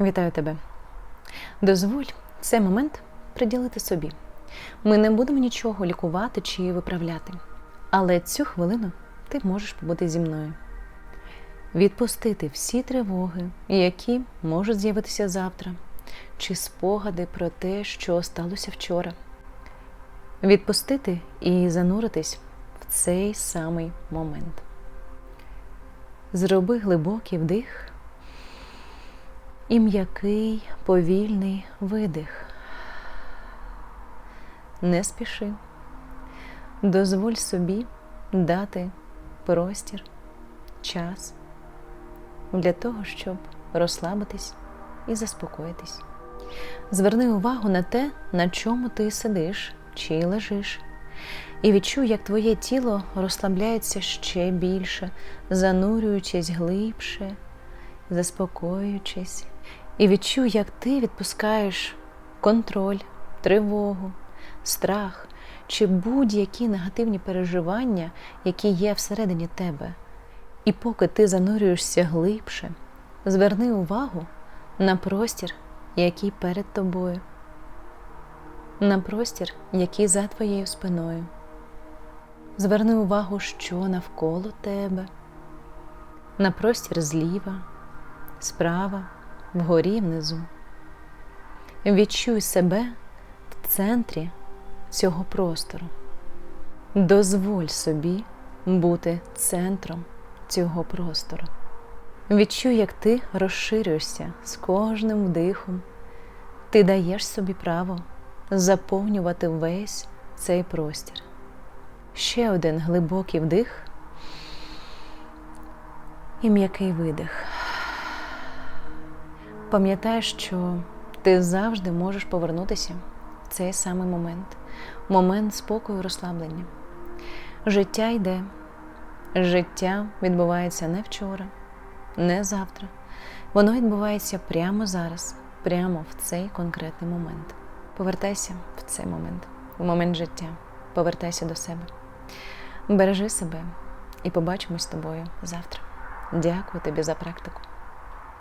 Вітаю тебе. Дозволь цей момент приділити собі. Ми не будемо нічого лікувати чи виправляти. Але цю хвилину ти можеш побути зі мною. Відпустити всі тривоги, які можуть з'явитися завтра, чи спогади про те, що сталося вчора. Відпустити і зануритись в цей самий момент. Зроби глибокий вдих і м'який повільний видих. Не спіши. Дозволь собі дати простір, час для того, щоб розслабитись і заспокоїтись. Зверни увагу на те, на чому ти сидиш чи лежиш, і відчуй, як твоє тіло розслабляється ще більше, занурюючись глибше, заспокоюючись, і відчуй, як ти відпускаєш контроль, тривогу, страх чи будь-які негативні переживання, які є всередині тебе. І поки ти занурюєшся глибше, зверни увагу на простір, який перед тобою, на простір, який за твоєю спиною. Зверни увагу, що навколо тебе, на простір зліва, справа, вгорі внизу. Відчуй себе в центрі цього простору. Дозволь собі бути центром цього простору. Відчуй, як ти розширюєшся з кожним вдихом. Ти даєш собі право заповнювати весь цей простір. Ще один глибокий вдих і м'який видих. Пам'ятай, що ти завжди можеш повернутися в цей самий момент, момент спокою і розслаблення. Життя йде, життя відбувається не вчора, не завтра. Воно відбувається прямо зараз, прямо в цей конкретний момент. Повертайся в цей момент, в момент життя. Повертайся до себе. Бережи себе і побачимось з тобою завтра. Дякую тобі за практику.